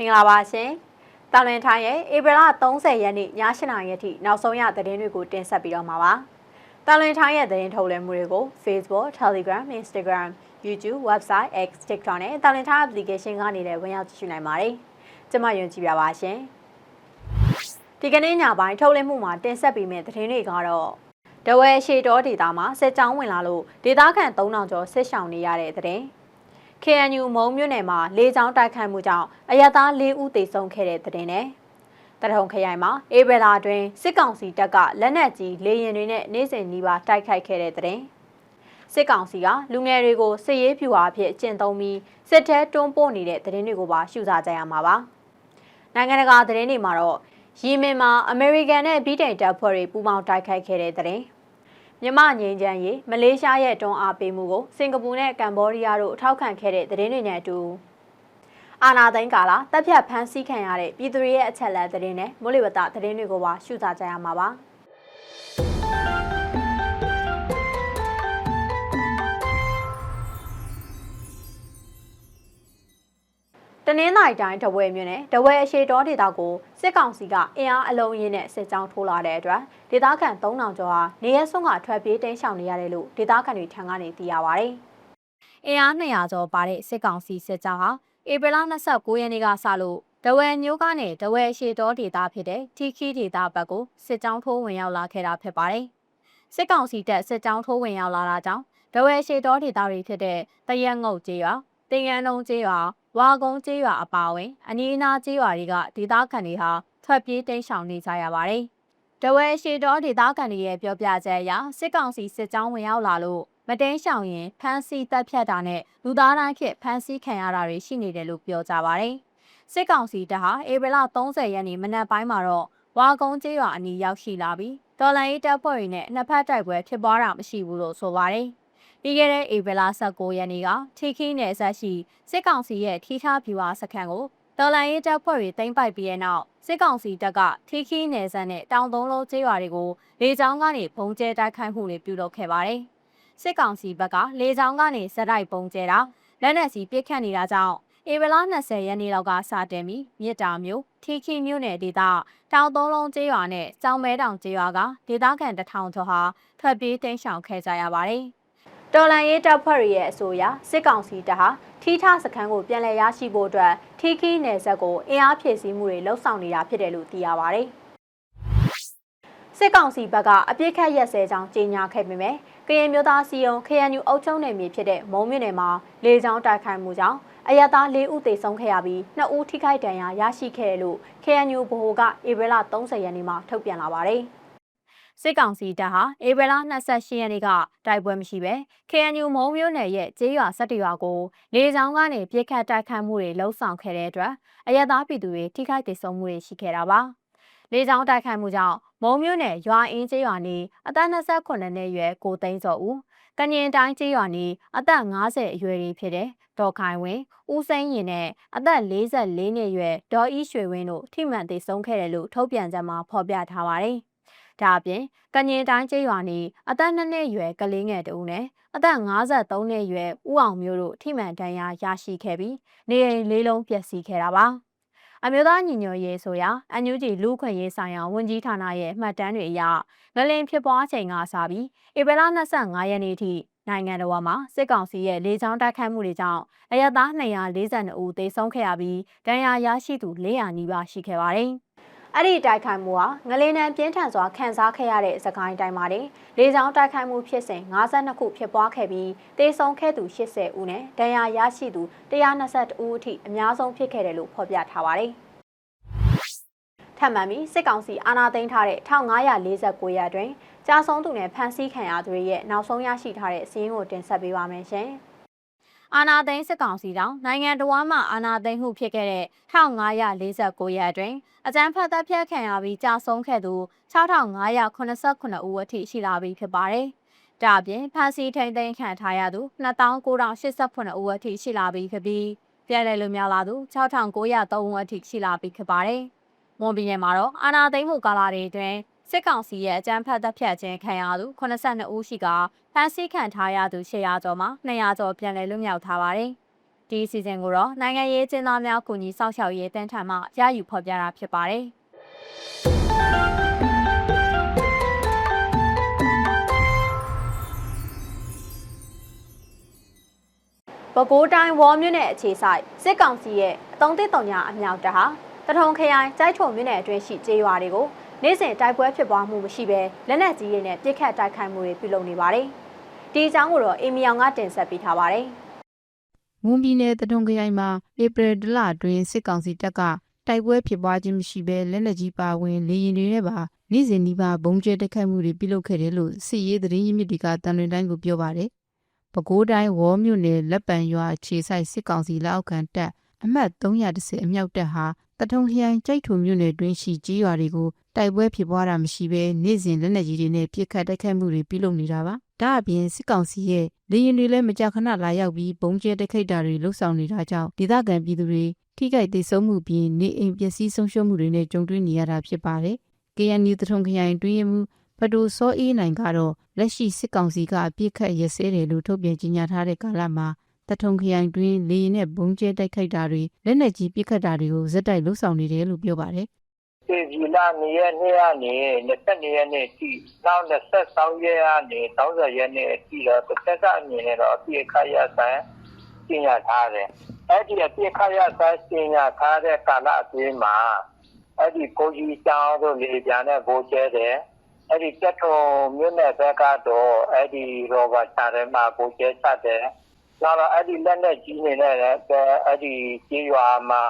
မင်္ဂလာပါရှင်။တာလွင်ထိုင်းရဲ့ဧပြီလ30ရက်နေ့ည8:00နာရီအထိနောက်ဆုံးရသတင်းတွေကိုတင်ဆက်ပြီးတော့မှာပါ။တာလွင်ထိုင်းရဲ့သတင်းထုတ်လွှင့်မှုတွေကို Facebook, Telegram, Instagram, YouTube, website, X, TikTok နဲ့တာလွင်ထိုင်း application ကနေလည်းဝင်ရောက်ကြည့်ရှုနိုင်ပါတယ်။ကျွန်မယုံကြည်ပါပါရှင်။ဒီကနေ့ညပိုင်းထုတ်လွှင့်မှုမှာတင်ဆက်ပေးမယ့်သတင်းတွေကတော့တဝဲရှေတော်ဒေတာမှာစစ်ကြောင်းဝင်လာလို့ဒေတာခန့်3000ကျော်ဆစ်ဆောင်နေရတဲ့သတင်း။ KNU မုံမြို့နယ်မှာလေကြောင်းတိုက်ခိုက်မှုကြောင့်အရသား၄ဦးသေဆုံးခဲ့တဲ့တဲ့နဲ့တထုံခရိုင်မှာအေဘယ်လာတွင်စစ်ကောင်စီတပ်ကလက်နက်ကြီးလေရင်တွေနဲ့နေစဉ်နီးပါးတိုက်ခိုက်ခဲ့တဲ့တဲ့စစ်ကောင်စီကလူငယ်တွေကိုစစ်ရေးဖြူအားဖြင့်ကျင့်သုံးပြီးစစ်တဲတွန်းပို့နေတဲ့သတင်းတွေကိုပါရှုစားကြရမှာပါနိုင်ငံတကာသတင်းတွေမှာတော့ယီမင်မှာအမေရိကန်နဲ့ဗြိတိန်တပ်ဖွဲ့တွေပူးပေါင်းတိုက်ခိုက်ခဲ့တဲ့တဲ့ မြမငိန်ချမ်းရေးမလေးရှားရဲ့တွန်းအားပေးမှုကိုစင်ကာပူနဲ့ကမ်ဘောဒီးယားတို့ထောက်ခံခဲ့တဲ့သတင်းတွေနဲ့အတူအာနာသိန်းကာလာတပ်ဖြတ်ဖမ်းဆီးခံရတဲ့ပြည်သူတွေရဲ့အချက်လက်သတင်းနဲ့မိုးလေဝသသတင်းတွေကိုပါရှုစားကြရမှာပါ တနင်္သာရီတိုင်းတဝဲမြို့နယ်တဝဲအရှိတော်ဒေသကိုစစ်ကောင်စီကအင်အားအလုံးရင်းနဲ့စစ်ကြောင်းထိုးလာတဲ့အတွက်ဒေသခံ3000ကျော်ဟာနေရဲဆုံးကထွက်ပြေးတိမ်းရှောင်နေရတယ်လို့ဒေသခံတွေထံကနေသိရပါဗျ။အင်အား200ကျော်ပါတဲ့စစ်ကောင်စီစစ်ကြောင်းဟာဧပြီလ29ရက်နေ့ကစလို့တဝဲမျိုးကနေတဝဲအရှိတော်ဒေသဖြစ်တဲ့ထီခီဒေသဘက်ကိုစစ်ကြောင်းထိုးဝင်ရောက်လာခဲ့တာဖြစ်ပါတယ်။စစ်ကောင်စီတပ်စစ်ကြောင်းထိုးဝင်ရောက်လာတာကြောင့်တဝဲရှိတော်ဒေသတွေဖြစ်တဲ့တရက်ငုတ်ကျေးရွာတင်ရန်တုံကျေးရွာ ဝါကုန်းကျေးရွာအပါအဝင်အနီးအနားကျေးရွာတွေကဒေသခံတွေဟာထွက်ပြေးတိမ်းရှောင်နေကြရပါတယ်။တဝဲရှိတော်ဒေသခံတွေရဲ့ပြောပြချက်အရစစ်ကောင်စီစစ်ကြောင်းဝင်ရောက်လာလို့မတင်းရှောင်ရင်ဖမ်းဆီးတပ်ဖြတ်တာနဲ့လူသားတိုင်းခေဖမ်းဆီးခံရတာတွေရှိနေတယ်လို့ပြောကြပါတယ်။စစ်ကောင်စီတပ်ဟာဧပြီလ30ရက်နေ့မနက်ပိုင်းမှာတော့ဝါကုန်းကျေးရွာအနီးရောက်ရှိလာပြီးတော်လန်ရေးတပ်ဖွဲ့တွေနဲ့နှစ်ဖက်တိုက်ပွဲဖြစ်ပွားတာမရှိဘူးလို့ဆိုပါတယ်။ ပြီးခဲ့တဲ့ဧပြီလ19ရက်နေ့ကထီခီနယ်ဆက်ရှိစစ်ကောင်စီရဲ့ထီထားဖြူအားစခန်းကိုတော်လန်ရေးတပ်ဖွဲ့တွေသိမ်းပိုက်ပြီးတဲ့နောက်စစ်ကောင်စီတပ်ကထီခီနယ်ဆက်နဲ့တောင်သုံးလုံးကျေးရွာတွေကိုလေကြောင်းကနေပုံကျဲတိုက်ခိုက်မှုတွေပြုလုပ်ခဲ့ပါတယ်။စစ်ကောင်စီဘက်ကလေကြောင်းကနေစက်တိုက်ပုံကျဲတာလက်နက်စီပစ်ခတ်နေတာကြောင့်ဧပြီလ20ရက်နေ့လောက်ကစတင်ပြီးမြစ်တာမျိုးထီခီမြို့နယ်ဒေသတောင်သုံးလုံးကျေးရွာနဲ့ကျောင်းမဲတောင်ကျေးရွာကဒေသခံတထောင်ကျော်ဟာထွက်ပြေးတိမ်းရှောင်ခဲ့ကြရပါတယ်။ တော်လန်ရေးတပ်ဖွဲ့ရဲ့အဆိုအရစစ်ကောင်စီတပ်ဟာထီထစခန်းကိုပြန်လည်ရရှိဖို့အတွက်ထီခီနယ်စပ်ကိုအင်အားဖြည့်ဆည်းမှုတွေလှုပ်ဆောင်နေတာဖြစ်တယ်လို့သိရပါဗျ။စစ်ကောင်စီဘက်ကအပြစ်ခတ်ရက်စဲကြောင်းကြေညာခဲ့ပေမဲ့ကရင်မျိုးသားစီယုံ KNU အုပ်ချုပ်နယ်မြေဖြစ်တဲ့မုံမြို့နယ်မှာလေကြောင်းတိုက်ခိုက်မှုကြောင့်အရသား၄ဦးသေဆုံးခဲ့ရပြီး2ဦးထိခိုက်ဒဏ်ရာရရှိခဲ့တယ်လို့ KNU ဗဟိုကဧပြီလ30ရက်နေ့မှာထုတ်ပြန်လာပါတယ်။ စစ်ကောင်စီတပ်ဟာဧပြီလ28ရက်နေ့ကတိုက်ပွဲမရှိဘဲ KNU မုံမျိုးနယ်ရဲ့ကျေးရွာ၁၁ရွာကိုလေကြောင်းကနေပြစ်ခတ်တိုက်ခတ်မှုတွေလှုံ့ဆော်ခဲ့တဲ့အတွက်အရသာပြည်သူတွေထိခိုက်ဒေဆုံးမှုတွေရှိခဲ့တာပါ။လေကြောင်းတိုက်ခိုက်မှုကြောင့်မုံမျိုးနယ်ရွာအင်းကျေးရွာနေအသက်28နှစ်ရွယ်ကိုသိန်းစောဦးကညင်တိုင်းကျေးရွာနေအသက်50အရွယ်တွေဖြစ်တဲ့ဒေါ်ခိုင်ဝင်းဦးစိန်ရင်နဲ့အသက်44နှစ်ရွယ်ဒေါ်ဤရွှေဝင်းတို့ထိမှန်သေဆုံးခဲ့တယ်လို့ထုတ်ပြန်ကြမှာဖော်ပြထားပါတယ်။ ဒါအပြင်ကညင်တိုင်းကျေးရွာနေအသက်2နှစ်ရွယ်ကလေးငယ်တဦးနဲ့အသက်53နှစ်ရွယ်ဦးအောင်မျိုးတို့ထိမှန်ဒဏ်ရာရရှိခဲ့ပြီးနေအိမ်လေးလုံးပျက်စီးခဲ့တာပါအမျိုးသားညီညွတ်ရေးဆိုရာအန်ယူဂျီလူခွင့်ရေးဆိုင်ရာဝန်ကြီးဌာနရဲ့မှတ်တမ်းတွေအရငလင်ဖြစ်ပွားချိန်ကစပြီးဧပြီလ25ရက်နေ့ထိနိုင်ငံတော်မှာစစ်ကောင်စီရဲ့လေကြောင်းတိုက်ခိုက်မှုတွေကြောင့်အရသား242ဦးသေဆုံးခဲ့ရပြီးဒဏ်ရာရရှိသူ400နီးပါးရှိခဲ့ပါတယ်။ အဲ့ဒီတိုက်ခိုက်မှုဟာငလင်းနံပြင်းထန်စွာခံစားခဲ့ရတဲ့စကိုင်းတိုင်းမှာလေလေကြောင်းတိုက်ခိုက်မှုဖြစ်စဉ်52ခုဖြစ်ပွားခဲ့ပြီးတေဆုံးခဲ့သူ80ဦးနဲ့ဒဏ်ရာရရှိသူ122ဦးအထိအများဆုံးဖြစ်ခဲ့တယ်လို့ဖော်ပြထားပါတယ်။ထပ်မံပြီးစစ်ကောင်စီအာဏာသိမ်းထားတဲ့1549ရက်တွင်ကြာဆုံးသူနဲ့ဖမ်းဆီးခံရသူတွေရဲ့နောက်ဆုံးရရှိထားတဲ့စီးရင်ကိုတင်ဆက်ပေးပါမယ်ရှင်။ အာနာသိန်းစစ်ကောင်စီတောင်နိုင်ငံတော်မှအာနာသိန်းမှုဖြစ်ခဲ့တဲ့1549ရက်အတွင်းအကြမ်းဖက်တပ်ဖြတ်ခံရပြီးကြာဆုံးခဲ့သူ6589ဦးအထိရှိလာပြီဖြစ်ပါတယ်။ဒါအပြင်ဖမ်းဆီးထိန်သိမ်းခံထားရသူ2989ဦးအထိရှိလာပြီဖြစ်ပြီးပြည်လဲလူများလာသူ6903ဦးအထိရှိလာပြီဖြစ်ပါတယ်။မွန်ပြည်နယ်မှာတော့အာနာသိန်းမှုကာလတွေအတွင်း စစ်ကောင်စီရဲ့အကြမ်းဖက်တပ်ဖြတ်ခြင်းခံရသူ82ဦးရှိကဖမ်းဆီးခံထားရသူ800ကျော်မှာ200ကျော်ပြန်လည်လွတ်မြောက်ထားပါတယ်ဒီအစီအစဉ်ကိုတော့နိုင်ငံရေးကျင်းသားများကူညီစောင့်ရှောက်ရေးတန်းထံမှရယူဖော်ပြတာဖြစ်ပါတယ်။ပဲခူးတိုင်းဝေါ်မြို့နယ်အခြေဆိုင်စစ်ကောင်စီရဲ့အတုံးတစ်တုံညာအမြောက်တပ်ဟာတထုံခရိုင်ကျိုက်ထုံမြို့နယ်အတွင်းရှိကျေးရွာတွေကို နေ့စဉ်တိုက်ပွဲဖြစ်ပွားမှုမရှိဘဲလက်နက်ကြီးတွေနဲ့ပစ်ခတ်တိုက်ခိုက်မှုတွေပြုလုပ်နေပါတယ်။ဒီအကြောင်းကိုတော့အေမီယောင်ကတင်ဆက်ပေးထားပါတယ်။မွန်ပြည်နယ်တထုံခရိုင်မှာဧပြီလလအတွင်းစစ်ကောင်စီတပ်ကတိုက်ပွဲဖြစ်ပွားခြင်းမရှိဘဲလက်နက်ကြီးပါဝင်လေရင်တွေနဲ့ပါနေ့စဉ်ဒီပါဘုံကျဲတိုက်ခိုက်မှုတွေပြုလုပ်ခဲ့တယ်လို့စစ်ရေးသတင်းရင်းမြစ်တွေကတန်လွင်တိုင်းကိုပြောပါတယ်။ပဲခူးတိုင်းဝေါ်မြို့နယ်လက်ပံရွာခြေဆိုင်စစ်ကောင်စီလက်အောက်ခံတပ်အမှတ်330အမြောက်တပ်ဟာ တထုံခရိုင်ကျိုက်ထုံမြို့နယ်တွင်းရှိကြီးရွာတွေကိုတိုက်ပွဲဖြစ်ပွားတာမရှိဘဲနေ့စဉ်လက်နက်ကြီးတွေနဲ့ပစ်ခတ်တိုက်ခိုက်မှုတွေပြုလုပ်နေတာပါ။ဒါအပြင်စစ်ကောင်စီရဲ့လေရင်တွေလည်းမကြာခဏလာရောက်ပြီးဘုံကျဲတိုက်ခိုက်တာတွေလှုပ်ဆောင်နေတာကြောင့်ဒေသခံပြည်သူတွေထိခိုက်ဒေဆုံးမှုပြီးနေအိမ်ပျက်စီးဆုံးရှုံးမှုတွေနဲ့ကြုံတွေ့နေရတာဖြစ်ပါတယ်။ KNU တထုံခရိုင်တွင်းရမှုပတိုစောအေးနိုင်ကတော့လက်ရှိစစ်ကောင်စီကအပြစ်ခတ်ရစဲတယ်လို့ထုတ်ပြန်ကြေညာထားတဲ့ကာလမှာ တထုံခရိုင်တွင်းလေရင်နဲ့ဘုံကျဲတိုက်ခိုက်တာတွေလက်နက်ကြီးပစ်ခတ်တာတွေကိုဇက်တိုက်လှုပ်ဆောင်နေတယ်လို့ပြောပါတယ်ေဒီလာနေရနေ့ကနေ22ရက်နေ့ထိနောက်23ရက်ကနေ30ရက်နေ့ထိတော့တစ်သက်ကအမြင်နဲ့တော့အပြည့်ခရဆန်းကျင်ရထားတယ်။အဲ့ဒီအပြည့်ခရဆန်းကျင်ရထားတဲ့ကာလအတွင်းမှာအဲ့ဒီကိုကြီးကျောင်းတို့လေပြန်တဲ့ဘိုးကျဲတယ်။အဲ့ဒီတက်ထုံမြို့နယ်ဘက်ကတော့အဲ့ဒီရောဘတ်ချာထဲမှာဘိုးကျဲချတယ်။ နောက်တော့ အဲ့ဒီလက်နဲ့ကြီးနေနဲ့အဲ့ဒီကြီးရွာမှာ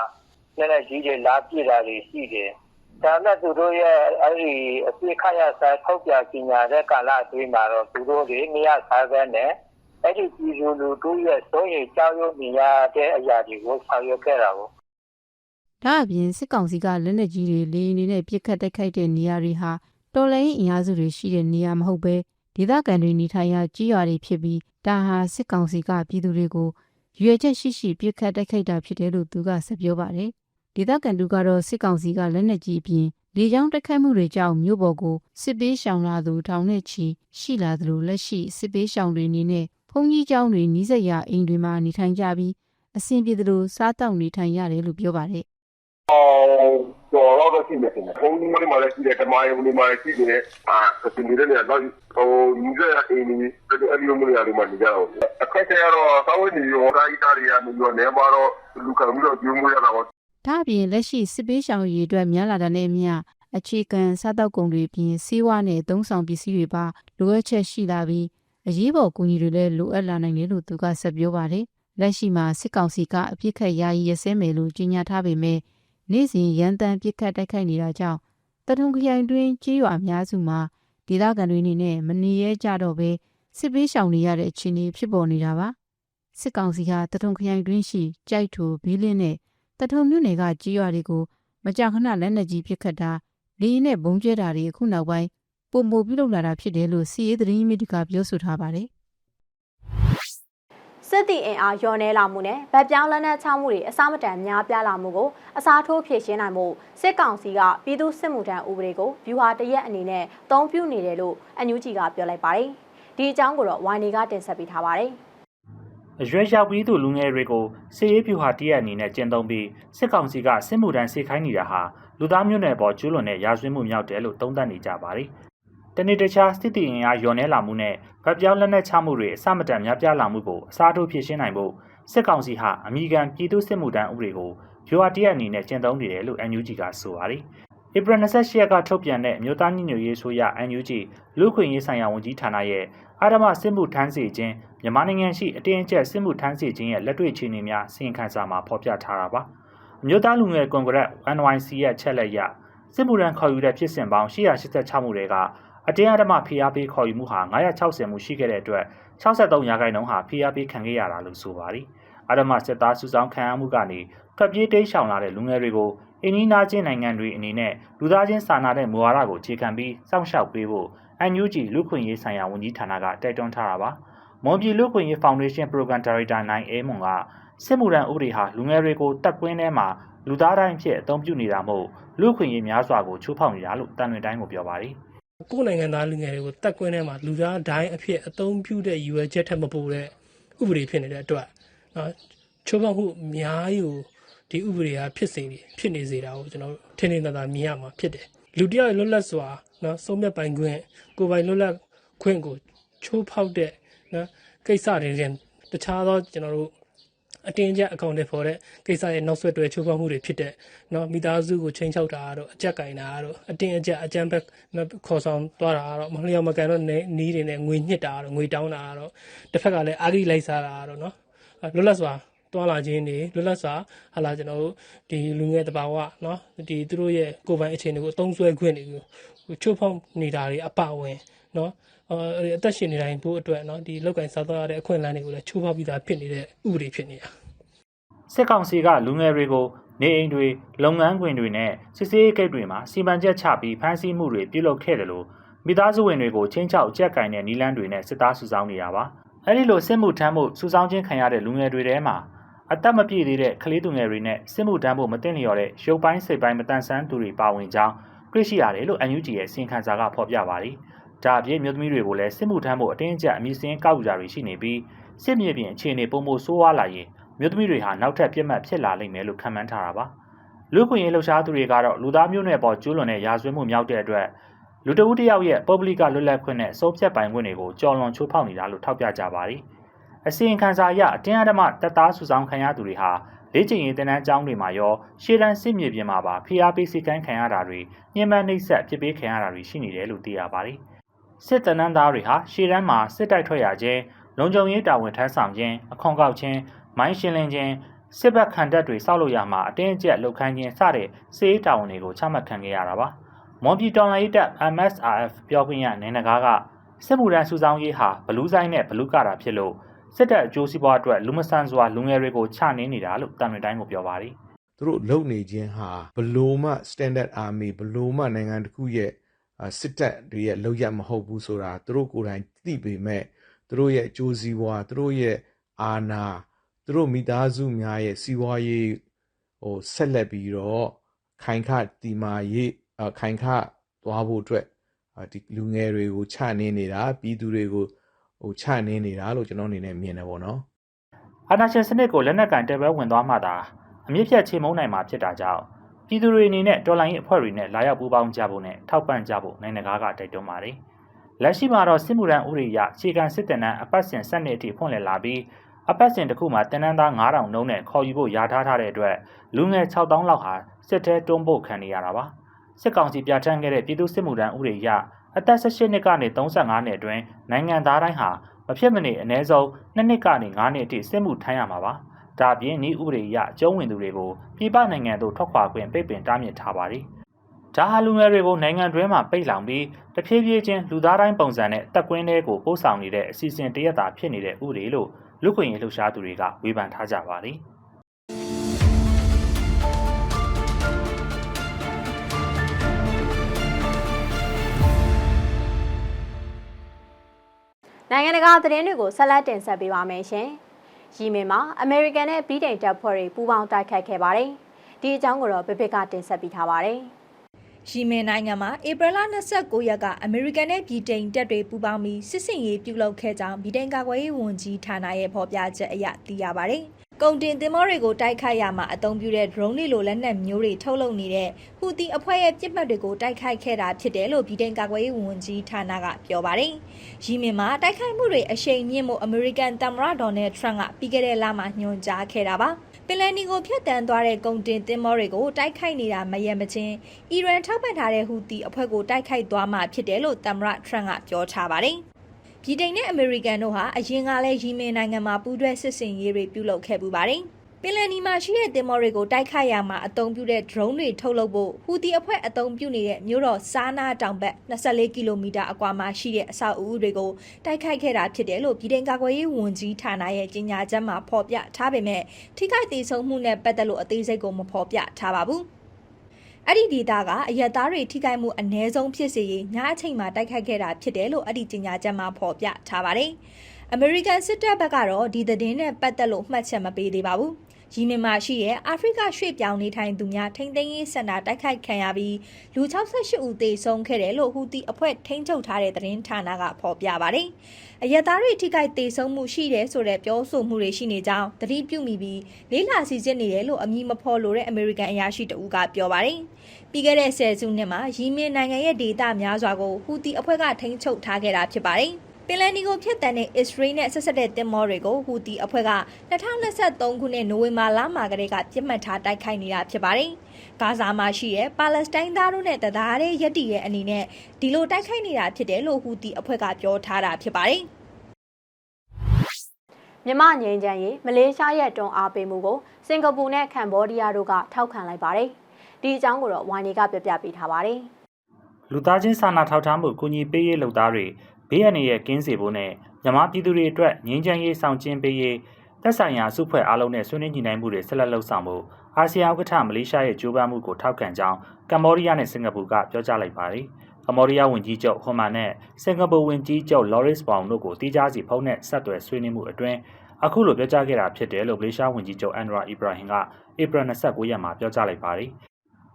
လက်နဲ့ကြီးတွေ လာပြစ်တာတွေ ရှိတယ်။ဒါနဲ့ သူတို့ရဲ့အဲ့ဒီအပြစ်ခရစာထုတ်ပြပညာတဲ့ ကာလအတွင်းမှာတော့ သူတို့တွေနေရစားပဲနဲ့ အဲ့ဒီပြည်သူလူထုရဲ့ စိုးရိမ်ကြောက်ရွံ့နေရတဲ့အရာတွေကို ဆောင်ရွက်ခဲ့တာကို။ဒါအပြင် စစ်ကောင်စီက လက်နက်ကြီးတွေ လေရင်တွေနဲ့ ပစ်ခတ်တိုက်ခိုက်တဲ့နေရာတွေဟာ တော်လိုင်းအင်အားစုတွေရှိတဲ့နေရာမဟုတ်ပဲ ဒေသခံတွေနေထိုင်ရာကြီးရွာတွေဖြစ်ပြီးဒါဟာစစ်ကောင်စီကပြည်သူတွေကိုရွေချက်ရှိရှိပစ်ခတ်တိုက်ခိုက်တာဖြစ်တယ်လို့သူကဆက်ပြောပါတယ်။ဒေသခံတူကတော့စစ်ကောင်စီကလက်နက်ကြီးအပြင်လေကြောင်းတိုက်ခိုက်မှုတွေကြောင့်မြို့ပေါ်ကိုစစ်ပေးရှောင်လာသူထောင်နဲ့ချီရှိလာသလိုလက်ရှိစစ်ပေးရှောင်တွေအနေနဲ့ဘုံကြီးကျောင်းတွေနီးစပ်ရာအိမ်တွေမှာနေထိုင်ကြပြီးအဆင်ပြေသလိုစားတောက်နေထိုင်ရတယ်လို့ပြောပါတယ် ကျော်တော့တော့ရှိနေတယ်။ဘုံဒီမှာလည်းရှိတယ်ဓမ္မယုံဒီမှာရှိတယ်။အာဒီနေ့လည်းတော့ဟိုညီစရာအင်းကြီးအဲ့ဒီမျိုးမျိုးတွေမှာနေကြတော့အခက်ခဲကတော့သာဝနေရောဒါဤတာတွေကနေရောနေမှာတော့လူကမျိုးတော့ကျုံးမရတာပေါ့။ဒါအပြင်လက်ရှိစစ်ပေးရှောင်ရေးအတွက်များလာတဲ့နဲ့အမျှအခြေခံစားတောက်ကုန်တွေပြင်စီးဝါးနဲ့သုံးဆောင်ပစ္စည်းတွေပါလိုအပ်ချက်ရှိလာပြီးအရေးပေါ်ကူညီတွေလည်းလိုအပ်လာနိုင်တယ်လို့သူကဆက်ပြောပါတယ်။လက်ရှိမှာစစ်ကောင်စီကအပြစ်ခတ်ယာယီရစဲမယ်လို့ကြေညာထားပေမဲ့ နေ့စဉ်ရန်တမ်းပြစ်ခတ်တိုက်ခိုက်နေတာကြောင့်တထုံခရိုင်တွင်ကြေးရွာအများစုမှာဒေသခံတွေအနေနဲ့မနေရဲကြတော့ဘဲစစ်ပေးရှောင်နေရတဲ့အခြေအနေဖြစ်ပေါ်နေတာပါ။စစ်ကောင်စီကတထုံခရိုင်တွင်ရှိကြိုက်ထူဘီလင်းနဲ့တထုံမြို့နယ်ကကြေးရွာတွေကိုမကြာခဏလက်နက်ကြီးပစ်ခတ်တာလေရင်နဲ့ဘုံကျဲတာတွေအခုနောက်ပိုင်းပုံမပြုလုပ်လာတာဖြစ်တယ်လို့စီရေးသတင်းမြစ်ကပြောဆိုထားပါတယ် စစ်တီအင်အားလျော့နေလာမှုနဲ့ဗတ်ပြောင်းလက်နက်ချမှုတွေအစမတန်များပြားလာမှုကိုအစားထိုးဖြေရှင်းနိုင်မှုစစ်ကောင်စီကပြည်သူစစ်မှုထမ်းဥပဒေကိုဗျူဟာတရက်အနေနဲ့သုံးပြုနေတယ်လို့အန်ယူဂျီကပြောလိုက်ပါတယ်။ဒီအကြောင်းကိုတော့ဝိုင်နေကတင်ဆက်ပေးထားပါတယ်။အရွယ်ရောက်ပြီးသူလူငယ်တွေကိုစစ်ရေးပြူဟာတရက်အနေနဲ့ကျင့်သုံးပြီးစစ်ကောင်စီကစစ်မှုထမ်းစေခိုင်းနေတာဟာလူသားမျိုးနွယ်ပေါ်ကျူးလွန်တဲ့ရာဇဝတ်မှုမြောက်တယ်လို့သုံးသပ်နေကြပါတယ်။ တနေ့တခြားစစ်တီအင်အားလျော်နှဲလာမှုနဲ့ဗတ်ပြောင်းလက်နက်ချမှုတွေအစမတန်များပြားလာမှုကိုအစားထိုးဖြေရှင်းနိုင်ဖို့စစ်ကောင်စီဟာအမိခံပြည်သူစစ်မှုထမ်းဥပဒေကိုဗျူဟာတရက်အနေနဲ့ကျင့်သုံးနေတယ်လို့ NUG ကဆိုပါတယ်။ဧပြီ28ရက်ကထုတ်ပြန်တဲ့အမျိုးသားညီညွတ်ရေးဆိုရ NUG လူ့ခွင့်ရေးဆိုင်ရာဝန်ကြီးဌာနရဲ့အာဓမစစ်မှုထမ်းစေခြင်းမြန်မာနိုင်ငံရှိအတင်းအကျပ်စစ်မှုထမ်းစေခြင်းရဲ့လက်တွေ့အခြေအနေများစီရင်ခံစာမှာဖော်ပြထားတာပါ။အမျိုးသားလူငယ်ကွန်ဂရက် NYC ရဲ့ချက်လက်ရစစ်မှုထမ်းခေါ်ယူတဲ့ဖြစ်စဉ်ပေါင်း886မှုတွေက အတင်းအဓမ္မဖိအားပေးခေါ်ယူမှုဟာ960မှုရှိခဲ့တဲ့အတွက်63ရာခိုင်နှုန်းဟာဖိအားပေးခံခဲ့ရတာလို့ဆိုပါတယ်။အာဓမ္မစစ်သားစုဆောင်ခံရမှုကနေထွက်ပြေးတိမ်းရှောင်လာတဲ့လူငယ်တွေကိုအင်းနီးနားချင်းနိုင်ငံတွေအနေနဲ့လူသားချင်းစာနာတဲ့မူဝါဒကိုအခြေခံပြီးစောင့်ရှောက်ပေးဖို့ NUG လူခွင့်ရေးဆိုင်ရာဝန်ကြီးဌာနကတိုက်တွန်းထားတာပါ။မွန်ပြည်လူခွင့်ရေးဖောင်ဒေးရှင်းပရိုဂရမ်ဒါရိုက်တာနိုင်အေးမွန်ကစစ်မှုထမ်းဥပဒေဟာလူငယ်တွေကိုတပ်ကွင်းထဲမှာလူသားတိုင်းဖြစ်အသုံးပြုနေတာမို့လူခွင့်ရေးများစွာကိုချိုးဖောက်နေတာလို့တန်လွင်တိုင်းကိုပြောပါတယ်။ ကိုယ်နိုင်ငံသားလူငယ်တွေကိုတက်ကွင်းထဲမှာလူသားဒိုင်းအဖြစ်အသုံးပြုတဲ့ရည်ရွယ်ချက်ထက်မပိုတဲ့ဥပဒေဖြစ်နေတဲ့အတွက်နော်ချိုးဖောက်မှုအများကြီးကိုဒီဥပဒေကဖြစ်စေတယ်ဖြစ်နေစေတာကိုကျွန်တော်တို့ထင်ထင်သာသာမြင်ရမှာဖြစ်တယ်လူတစ်ယောက်ရဲ့လွတ်လပ်စွာနော်ဆုံးဖြတ်ပိုင်ခွင့်ကိုယ်ပိုင်လွတ်လပ်ခွင့်ကိုချိုးဖောက်တဲ့နော်ကိစ္စတွေချင်းတခြားသောကျွန်တော်တို့ အတင်းကျပ်အကောင့်တွေဖော်တဲ့ကိစ္စရဲ့နောက်ဆက်တွဲချိုးဖောက်မှုတွေဖြစ်တဲ့နော်မိသားစုကိုချိန်ချောက်တာတို့အကြက်ကင်တာတို့အတင်းအကျပ်အကြမ်းဖက်နော်ခေါ်ဆောင်သွားတာတို့မလျော်မကန်တော့နီးတွေနဲ့ငွေညှစ်တာတို့ငွေတောင်းတာတို့တစ်ဖက်ကလည်းအာဂိလိုက်စားတာတို့နော်လွတ်လပ်စွာတွာလာခြင်းတွေလွတ်လပ်စွာဟာလာကျွန်တော်တို့ဒီလူငယ်တဘာဝเนาะဒီသူတို့ရဲ့ကိုယ်ပိုင်အခြေအနေကိုအသုံးဆွဲခွင့်တွေကိုချိုးဖောက်နေတာတွေအပဝင်เนาะအဲအသက်ရှင်နေတိုင်းဖို့အတွက်เนาะဒီလောက်ကင်စားသွားရတဲ့အခွင့်အလမ်းတွေကိုလည်းချိုးဖောက်ပြီးသားဖြစ်နေတဲ့ဥပဒေဖြစ်နေတာ စစ်ကောင်စီကလူငယ်တွေကိုနေအိမ်တွေလုပ်ငန်းခွင်တွေနဲ့စစ်ဆေးရေးဂိတ်တွေမှာစီမံချက်ချပြီးဖမ်းဆီးမှုတွေပြုလုပ်ခဲ့တယ်လို့မိသားစုဝင်တွေကိုချင်းချောက်ကြက်ကင်တဲ့နီလန်းတွေနဲ့စစ်သားစုဆောင်းနေတာပါအဲဒီလိုစစ်မှုထမ်းမှုစုဆောင်းခြင်းခံရတဲ့လူငယ်တွေထဲမှာအသက်မပြည့်သေးတဲ့ကလေးသူငယ်တွေနဲ့စစ်မှုထမ်းဖို့မတင်လျော်တဲ့ရုပ်ပိုင်းစိတ်ပိုင်းမတန်ဆန်းသူတွေပါဝင်ကြောင်းတွေ့ရှိရတယ်လို့ NUG ရဲ့စီရင်ခံစာကဖော်ပြပါတယ်ဒါအပြင်မြို့သမီးတွေကိုလည်းစစ်မှုထမ်းဖို့အတင်းအကျပ်အမည်စင်းကောက်ယူကြတွေရှိနေပြီးစစ်မြေပြင်အခြေအနေပုံမဆိုးဝါးလာရင် မြို့သမီးတွေဟာနောက်ထပ်ပြစ်မှတ်ဖြစ်လာလိမ့်မယ်လို့ခန့်မှန်းထားတာပါလူခွင့်ရေးလှုပ်ရှားသူတွေကတော့လူသားမျိုးနွယ်ပေါ်ကျူးလွန်တဲ့ရာဇဝတ်မှုမြောက်တဲ့အတွက်လူတဦးတစ်ယောက်ရဲ့ပုဂ္ဂလိကလွတ်လပ်ခွင့်နဲ့စိုးဖြတ်ပိုင်ခွင့်တွေကိုကြော်လွန်ချိုးဖောက်နေတာလို့ထောက်ပြကြပါတယ်အစီရင်ခံစာအရအတင်းအဓမ္မတပ်သားစုဆောင်ခံရသူတွေဟာလေ့ကျင့်ရေးတင်နန်းကျောင်းတွေမှာရောရှေ့တန်းစစ်မြေပြင်မှာပါဖိအားပေးစိတ်ကမ်းခံရတာတွေညှဉ်းပန်းနှိပ်စက်ဖြစ်ပေးခံရတာတွေရှိနေတယ်လို့သိရပါတယ်စစ်တနန်းသားတွေဟာရှေ့တန်းမှာစစ်တိုက်ထွက်ရခြင်းလုံခြုံရေးတာဝန်ထမ်းဆောင်ခြင်းအခွန်ကောက်ခြင်း မိုင်းရှင်းလင်းခြင်းစစ်ဘက်ခံတပ်တွေစောက်လို့ရမှာအတင်းအကျပ်လုပ်ခိုင်းခြင်းစတဲ့စစ်ရေးတာဝန်တွေကိုချမှတ်ခံခဲ့ရတာပါ။မွန်ပြည်တော်လှန်ရေးတပ် MSRF ပြောခွင့်ရနိုင်နဂါကစစ်မှုထမ်းစုဆောင်ရေးဟာဘလူးဆိုင်နဲ့ဘလူးကတာဖြစ်လို့စစ်တပ်အကျိုးစီးပွားအတွက်လူမဆန်စွာလူငယ်တွေကိုချနှင်းနေတာလို့တန်မြတိုင်းကိုပြောပါတယ်သူတို့လုံနေခြင်းဟာဘလို့မှ standard army ဘလို့မှနိုင်ငံတစ်ခုရဲ့အာစစ်တပ်တွေရဲ့လောက်ရမဟုတ်ဘူးဆိုတာသူတို့ကိုယ်တိုင်သိပေမဲ့သူတို့ရဲ့အကျိုးစီးပွားသူတို့ရဲ့အာဏာ သူတို့မိသားစုများရဲ့စီးပွားရေးဟိုဆက်လက်ပြီးတော့ခိုင်ခတီမာရေးအခိုင်ခသွားဖို့အတွက်အာဒီလူငယ်တွေကိုချနှင်းနေတာပြည်သူတွေကိုဟိုချနှင်းနေတာလို့ကျွန်တော်အနေနဲ့မြင်တယ်ပေါ့နော်။အာဏာရှင်စနစ်ကိုလက်နက်ကင်တဲပွဲဝင်သွားမှသာအမြင့်ဖြတ်ချေမှုန်းနိုင်မှာဖြစ်တာကြောင့်ပြည်သူတွေအနေနဲ့တော်လှန်ရေးအဖွဲ့တွေနဲ့လာရောက်ပူးပေါင်းကြဖို့နဲ့ထောက်ပံ့ကြဖို့နိုင်နဂါကတိုက်တွန်းပါတယ်။လက်ရှိမှာတော့စစ်မှုထမ်းဥပဒေအရခြေခံစစ်တပ်နန်းအပတ်စဉ်7နှစ်အထိဖွင့်လှစ်လာပြီး အပတ်စဉ်တစ်ခုမှာတင်နန်းသား9000နှုန်းနဲ့ခေါ်ယူဖို့ယာထားထားတဲ့အတွက်လူငယ်6000လောက်ဟာစစ်တဲတွန်းပို့ခံနေရတာပါ။စစ်ကောင်စီပြဋ္ဌာန်းခဲ့တဲ့ပြည်သူစစ်မှုထမ်းဥပဒေအရအသက်18နှစ်ကနေ35နှစ်အတွင်းနိုင်ငံသားတိုင်းဟာမဖြစ်မနေအ ਨੇ ဆုံး2နှစ်ကနေ9နှစ်အထိစစ်မှုထမ်းရမှာပါ။ဒါအပြင်ဤဥပဒေအရအကျုံးဝင်သူတွေကိုပြည်ပနိုင်ငံသို့ထွက်ခွာခွင့်ပိတ်ပင်တားမြစ်ထားပါတယ်။ဒါဟာလူငယ်တွေကိုနိုင်ငံတွင်းမှာပိတ်လောင်ပြီးတဖြည်းဖြည်းချင်းလူသားတိုင်းပုံစံနဲ့တက်ကွင်းတွေကိုပို့ဆောင်နေတဲ့အစီအစဉ်တရက်တာဖြစ်နေတဲ့ဥပဒေလို့ လူခွင့်ရေးလှုပ်ရှားသူတွေကဝေဖန်ထားကြပါတယ်။နိုင်ငံတကာသတင်းတွေကိုဆက်လက်တင်ဆက်ပေးပါမယ်ရှင်။ရီမင်မှာအမေရိကန်နဲ့ဗြိတိန်တပ်ဖွဲ့တွေပူးပေါင်းတိုက်ခတ်ခဲ့ပါတယ်။ဒီအကြောင်းကိုတော့ဗစ်ဗစ်ကတင်ဆက်ပေးထားပါတယ်။ ယီမင်နိုင်ငံမှာဧပြီလ29ရက်ကအမေရိကန်နဲ့ဗြိတိန်တပ်တွေပူးပေါင်းပြီးစစ်စင်ရေးပြုလုပ်ခဲ့ကြောင်းဗြိတိန်ကာကွယ်ရေးဝန်ကြီးဌာနရဲ့ဖော်ပြချက်အရသိရပါတယ်။ကုန်တင်သင်္ဘောတွေကိုတိုက်ခိုက်ရမှာအသုံးပြုတဲ့ drone တွေလိုလက်နက်မျိုးတွေထုတ်လုပ်နေတဲ့ဟူသီအဖွဲ့ရဲ့ပြစ်မှတ်တွေကိုတိုက်ခိုက်ခဲ့တာဖြစ်တယ်လို့ဗြိတိန်ကာကွယ်ရေးဝန်ကြီးဌာနကပြောပါတယ်။ယီမင်မှာတိုက်ခိုက်မှုတွေအရှိန်မြင့်မှုအမေရိကန်သမ္မတဒေါ်နယ်ထရန့်ကပြီးခဲ့တဲ့လမှာညွှန်ကြားခဲ့တာပါ။ ပင်လယ်နီကိုဖျက်တမ်းသွားတဲ့ကုန်တင်သင်္ဘောတွေကိုတိုက်ခိုက်နေတာမယံမချင်းအီရန်ထောက်ပံ့ထားတဲ့ဟူသီအဖွဲ့ကိုတိုက်ခိုက်သွားမှာဖြစ်တယ်လို့သမ္မတထရန့်ကပြောထားပါတယ်။ဗြိတိန်နဲ့အမေရိကန်တို့ဟာအရင်ကလည်းယီမင်နိုင်ငံမှာပူးတွဲစစ်စင်ရေးတွေပြုလုပ်ခဲ့ပူပါတယ်။ ပင်လယ်နီမှာရှိတဲ့သင်္ဘောတွေကိုတိုက်ခိုက်ရမှာအသုံးပြုတဲ့ drone တွေထုတ်လုပ်ဖို့ဟူသီအဖွဲ့အသုံးပြုနေတဲ့မြို့တော်စာနာတောင်ဘက်24ကီလိုမီတာအကွာမှာရှိတဲ့အဆောက်အဦတွေကိုတိုက်ခိုက်ခဲ့တာဖြစ်တယ်လို့ပြည်ထောင်ကာကွယ်ရေးဝန်ကြီးဌာနရဲ့ကြေညာချက်မှာဖော်ပြထားပေမဲ့ထိခိုက်ဒေဆုံးမှုနဲ့ပတ်သက်လို့အသေးစိတ်ကိုမဖော်ပြထားပါဘူး။အဲ့ဒီဒေတာကအရက်သားတွေထိခိုက်မှုအ ਨੇ ဆုံးဖြစ်စေရေးညအချိန်မှာတိုက်ခိုက်ခဲ့တာဖြစ်တယ်လို့အဲ့ဒီကြေညာချက်မှာဖော်ပြထားပါတယ်။အမေရိကန်စစ်တပ်ဘက်ကတော့ဒီသတင်းနဲ့ပတ်သက်လို့မှတ်ချက်မပေးသေးပါဘူး။ ရီမင်မှာရှိတဲ့အာဖရိကရွှေ့ပြောင်းနေထိုင်သူများထိန်းသိမ်းရေးစင်တာတိုက်ခိုက်ခံရပြီးလူ68ဦးသေဆုံးခဲ့တယ်လို့ဟူတီအဖွဲ့ထိန်းချုပ်ထားတဲ့သတင်းဌာနကဖော်ပြပါတယ်။အရက်သားတွေထိခိုက်သေဆုံးမှုရှိတယ်ဆိုတဲ့ပြောဆိုမှုတွေရှိနေကြောင်းသတိပြုမိပြီးလေးလာစီစစ်နေတယ်လို့အမည်မဖော်လိုတဲ့အမေရိကန်အရာရှိတဦးကပြောပါတယ်။ပြီးခဲ့တဲ့ဆယ်စုနှစ်မှာရီမင်နိုင်ငံရဲ့ဒေသများစွာကိုဟူတီအဖွဲ့ကထိန်းချုပ်ထားခဲ့တာဖြစ်ပါတယ်။ ပင်လယ်နီကိုဖျက်ဆီးတဲ့အစ္စရေးနဲ့ဆက်ဆက်တဲ့တင်မောတွေကိုဟူတီအဖွဲ့က2023ခုနှစ်နိုဝင်ဘာလမှာကတည်းကပြစ်မှတ်ထားတိုက်ခိုက်နေတာဖြစ်ပါတယ်။ဂါဇာမှာရှိတဲ့ပါလက်စတိုင်းသားတို့နဲ့တသားတည်းယက်တီရဲ့အနေနဲ့ဒီလိုတိုက်ခိုက်နေတာဖြစ်တယ်လို့ဟူတီအဖွဲ့ကပြောထားတာဖြစ်ပါတယ်။မြမငိမ့်ချမ်းရေးမလေးရှားရဲ့တွန်းအားပေးမှုကိုစင်ကာပူနဲ့ကမ္ဘောဒီးယားတို့ကထောက်ခံလိုက်ပါတယ်။ဒီအကြောင်းကိုတော့ဝိုင်းနေကပြပြပေးထားပါတယ်။လူသားချင်းစာနာထောက်ထားမှုကူညီပေးရေးလုပ်သားတွေ ဘေးအန္တရာယ်ကင်းစေဖို့နဲ့မြန်မာပြည်သူတွေအတွက်ငြိမ်းချမ်းရေးဆောင်ကျဉ်ပေးရေးသက်ဆိုင်ရာစုဖွဲ့အားလုံးနဲ့ဆွေးနွေးညှိနှိုင်းမှုတွေဆက်လက်လှုပ်ဆောင်ဖို့အာဆီယံဥက္ကဋ္ဌမလေးရှားရဲ့ကြိုးပမ်းမှုကိုထောက်ခံကြောင်းကမ္ဘောဒီးယားနဲ့စင်ကာပူကပြောကြားလိုက်ပါတယ်။ကမ္ဘောဒီးယားဝန်ကြီးချုပ်ဟွန်မာနဲ့စင်ကာပူဝန်ကြီးချုပ်လော်ရစ်ဘောင်တို့ကိုတီးခြားစီဖုန်းနဲ့ဆက်သွယ်ဆွေးနွေးမှုအတွင်းအခုလိုပြောကြားခဲ့တာဖြစ်တယ်လို့မလေးရှားဝန်ကြီးချုပ်အန်ဒရာအီဘရာဟင်ကဧပြီ29ရက်မှာပြောကြားလိုက်ပါတယ်။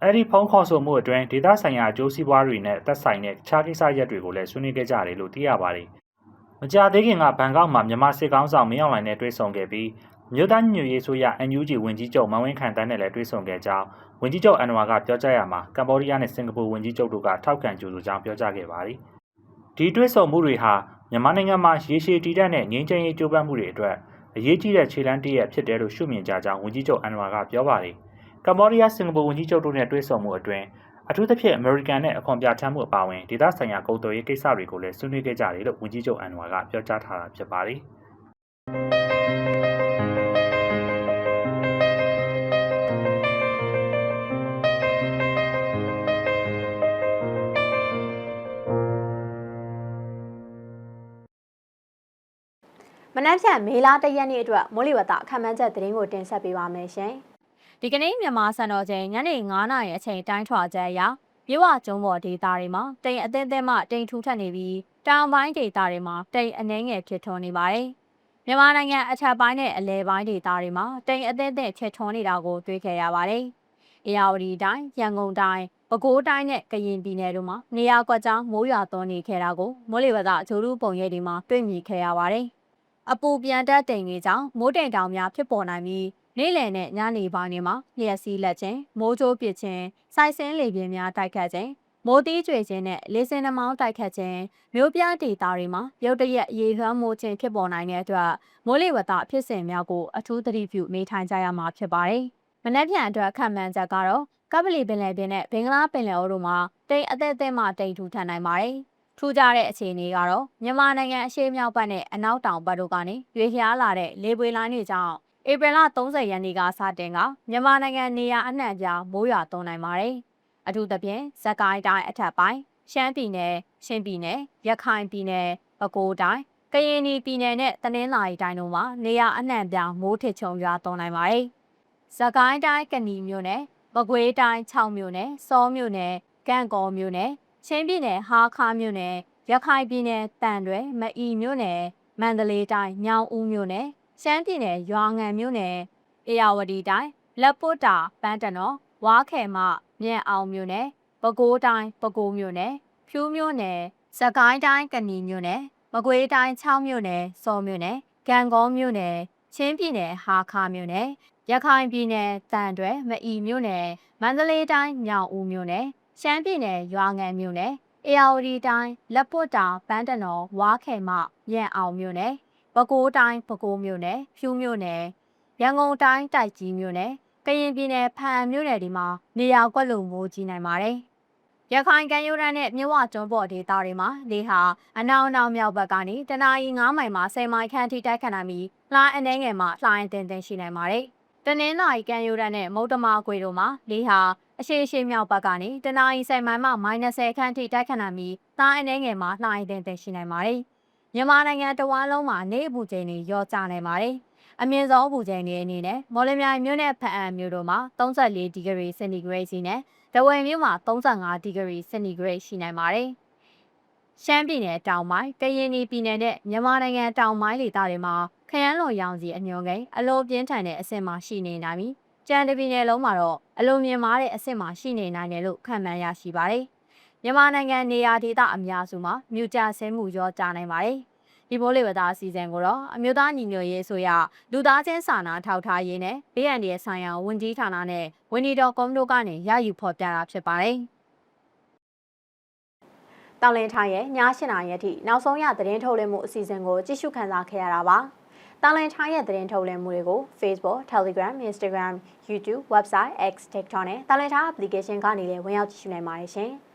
အဲဒီဖုန်းခေါ်ဆိုမှုအတွင်းဒေသဆိုင်ရာအကျိုးစီးပွားတွေနဲ့သက်ဆိုင်တဲ့ခြားကိစ္စရပ်တွေကိုလည်းဆွေးနွေးခဲ့ကြတယ်လို့သိရပါတယ်။မကြာသေးခင်ကဘန်ကောက်မှာမြန်မာစစ်ကောင်ဆောင်မင်းအောင်လှိုင်နဲ့တွေ့ဆုံခဲ့ပြီးမြို့သားညွရေးဆိုရ NUG ဝန်ကြီးချုပ်မန်ဝင်းခိုင်တန်းနဲ့လည်းတွေ့ဆုံခဲ့ကြောင်းဝန်ကြီးချုပ်အန်ဝါကပြောကြားရမှာကမ္ဘောဒီးယားနဲ့စင်ကာပူဝန်ကြီးချုပ်တို့ကထောက်ခံကြိုဆိုကြောင်းပြောကြားခဲ့ပါတယ်။ဒီတွေ့ဆုံမှုတွေဟာမြန်မာနိုင်ငံမှာရေရှည်တည်တံ့တဲ့ငြိမ်းချမ်းရေးကြိုးပမ်းမှုတွေအတွက်အရေးကြီးတဲ့ခြေလှမ်းတစ်ရပ်ဖြစ်တယ်လို့ရှုမြင်ကြကြောင်းဝန်ကြီးချုပ်အန်ဝါကပြောပါတယ်။ ကမ္ဘောဒီးယားစင်ကာပူဝန်ကြီးချုပ်တို့နဲ့တွေ့ဆုံမှုအတွင်းအထူးသဖြင့်အမေရိကန်နဲ့အခွန်ပြဋ္ဌာန်းမှုအပါအဝင်ဒေသဆိုင်ရာကုန်သွယ်ရေးကိစ္စတွေကိုလည်းဆွေးနွေးခဲ့ကြတယ်လို့ဝန်ကြီးချုပ်အန်ဝါကပြောကြားထားတာဖြစ်ပါတယ်။မနက်ဖြန်မေလတရက်နေ့အတွက်မိုးလေဝသအခမ်းအနားချက်သတင်းကိုတင်ဆက်ပေးပါမယ်ရှင်။ ဒီကနေ့မြန်မာစံတော်ချိန်ညနေ9:00နာရီအချိန်တိုင်းထွာချက်အရမြဝကျုံပေါ်ဒေသတွေမှာတိမ်အသင်းသင်းမှတိမ်ထူထပ်နေပြီးတောင်ပိုင်းဒေသတွေမှာတိမ်အနှဲငယ်ဖြစ်ထွန်းနေပါတယ်။မြန်မာနိုင်ငံအထက်ပိုင်းနဲ့အလယ်ပိုင်းဒေသတွေမှာတိမ်အသင်းသင်းဖြစ်ထွန်းနေတာကိုတွေ့ခဲ့ရပါတယ်။အေရဝတီတိုင်း၊ရန်ကုန်တိုင်း၊ပဲခူးတိုင်းနဲ့ကရင်ပြည်နယ်တို့မှာနေရာကွက်ကြားမိုးရွာသွန်းနေခဲ့တာကိုမိုးလေဝသဂျိုလူပုံရိပ်တွေမှာတွေ့မြင်ခဲ့ရပါတယ်။အပူပြန်တက်တိမ်တွေကြောင့်မိုးတိမ်တောင်များဖြစ်ပေါ်နိုင်ပြီး နေ့လယ်နဲ့ညနေပိုင်းတွေမှာလျှက်စီးလက်ခြင်းမိုးကြိုးပစ်ခြင်းစိုက်စင်းလေပြင်းများတိုက်ခတ်ခြင်းမိုးတီးကျွေခြင်းနဲ့လေစင်နှမောင်းတိုက်ခတ်ခြင်းမြို့ပြဒေသတွေမှာရုတ်တရက်ရေလွှမ်းမိုးခြင်းဖြစ်ပေါ်နိုင်တဲ့အတွက်မိုးလေဝသဖြစ်စဉ်များကိုအထူးသတိပြုနေထိုင်ကြရမှာဖြစ်ပါတယ်။မနက်ဖြန်အတွက်ခံမှန်းချက်ကတော့ကပလီပင်လယ်ပြင်နဲ့ဘင်္ဂလားပင်လယ်အော်တို့မှာတိမ်အသက်အသက်မှတိမ်ထူထပ်နိုင်ပါတယ်။ထူးခြားတဲ့အခြေအနေကတော့မြန်မာနိုင်ငံအရှေ့မြောက်ဘက်နဲ့အနောက်တောင်ဘက်တို့ကနေရွေ့လျားလာတဲ့လေပွေလိုင်းတွေကြောင့် ဧပြီလ30ရက်နေ့ကစတင်ကမြန်မာနိုင်ငံနေရာအနှံ့အပြားမိုးရွာသွန်းနိုင်ပါတယ်။အထူးသဖြင့်ဇက်ကိုင်းတိုင်းအထက်ပိုင်းရှမ်းပြည်နယ်၊ချင်းပြည်နယ်၊ရခိုင်ပြည်နယ်၊ပဲခူးတိုင်း၊ကရင်ပြည်နယ်နဲ့တနင်္သာရီတိုင်းတို့မှာနေရာအနှံ့ပြားမိုးထစ်ချုံရွာသွန်းနိုင်ပါတယ်။ဇက်ကိုင်းတိုင်းကနီမြို့နယ်၊မကွေးတိုင်း6မြို့နယ်၊စောမြို့နယ်၊ကန့်ကော်မြို့နယ်၊ချင်းပြည်နယ်ဟာခါမြို့နယ်၊ရခိုင်ပြည်နယ်တန်တွဲမအီမြို့နယ်၊မန္တလေးတိုင်းညောင်ဦးမြို့နယ်၊ ရှမ်းပြည်နယ်ရွာငံမြို့နယ်၊အေရဝတီတိုင်းလက်ပုတ်တာပန်းတနော်ဝါခဲမမြန်အောင်မြို့နယ်၊ပဲခူးတိုင်းပဲခူးမြို့နယ်၊ဖြူးမြို့နယ်၊စကိုင်းတိုင်းကနီမြို့နယ်၊မကွေးတိုင်း6မြို့နယ်၊စောမြို့နယ်၊ကံကောမြို့နယ်၊ချင်းပြည်နယ်ဟာခါမြို့နယ်၊ရခိုင်ပြည်နယ်တန်တွဲမအီမြို့နယ်၊မန္တလေးတိုင်းညောင်ဦးမြို့နယ်၊ရှမ်းပြည်နယ်ရွာငံမြို့နယ်၊အေရဝတီတိုင်းလက်ပုတ်တာပန်းတနော်ဝါခဲမမြန်အောင်မြို့နယ် ပဲခူးတိုင်းပဲခူးမြို့နယ်ဖြူးမြို့နယ်ရန်ကုန်တိုင်းတိုက်ကြီးမြို့နယ်ကရင်ပြည်နယ်ဖန်မြို့နယ်ဒီမှာနေရာကွက်လုံမိုးကြီးနိုင်ပါတယ်။ရခိုင်ကမ်းရိုးတန်းနဲ့မြဝကျွန်းပေါ်ဒေသတွေမှာလေဟာအနောက်အနောက်မြောက်ဘက်ကနေတနအီ9မိုင်မှ10မိုင်ခန့်ထိတိုက်ခတ်နိုင်ပြီးလှိုင်းအနေငယ်မှလှိုင်းတင်တင်ရှိနိုင်ပါတယ်။တနင်္လာရီကမ်းရိုးတန်းနဲ့မုတ်တမခွေတို့မှာလေဟာအရှိရှိမြောက်ဘက်ကနေတနအီ10မိုင်မှ -30 ခန့်ထိတိုက်ခတ်နိုင်ပြီးလှိုင်းအနေငယ်မှလှိုင်းတင်တင်ရှိနိုင်ပါတယ်။ မြန်မာနိုင်ငံတဝန်းလုံးမှာနေအပူချိန်တွေရောကျနိုင်ပါတယ်။အမြင့်ဆုံးအပူချိန်တွေအနေနဲ့မော်လမြိုင်မြို့နဲ့ဖအံမြို့တို့မှာ34ဒီဂရီစင်တီဂရိတ်စီနဲ့တဝယ်မြို့မှာ35ဒီဂရီစင်တီဂရိတ်ရှိနိုင်ပါတယ်။ရှမ်းပြည်နယ်တောင်ပိုင်း၊ကရင်ပြည်နယ်နဲ့မြန်မာနိုင်ငံတောင်ပိုင်းဒေသတွေမှာခခရမ်းလွန်ရောင်စီအညွန်ကိန်းအလိုပြင်းထန်တဲ့အဆင့်မှာရှိနေနိုင်ပြီးကြံတပီနယ်လုံးမှာတော့အလိုမြင်မာတဲ့အဆင့်မှာရှိနေနိုင်တယ်လို့ခန့်မှန်းရရှိပါတယ်။ မြန်မာနိုင်ငံနေရာဒေသအများစုမှာမြူကြဆဲမှုရောကြားနိုင်ပါတယ်။ဒီဘိုးလေးဝသားအစီအစဉ်ကိုတော့အမျိုးသားညီညွတ်ရေးဆိုရလူသားချင်းစာနာထောက်ထားရေးနဲ့ BND ရဲ့ဆိုင်ရာဝန်ကြီးဌာနနဲ့ဝန်ဒီတော်ကွန်တို့ကနေရယူဖော်ပြတာဖြစ်ပါတယ်။တောင်လင်းထားရဲ့ည8နာရီအထိနောက်ဆုံးရသတင်းထုတ်လွှင့်မှုအစီအစဉ်ကိုကြည့်ရှုခန်းစားခဲ့ရတာပါ။တောင်လင်းထားရဲ့သတင်းထုတ်လွှင့်မှုတွေကို Facebook, Telegram, Instagram, YouTube, Website, X, TikTok နဲ့တောင်လင်းထား application ကနေလည်းဝင်ရောက်ကြည့်ရှုနိုင်ပါတယ်ရှင်။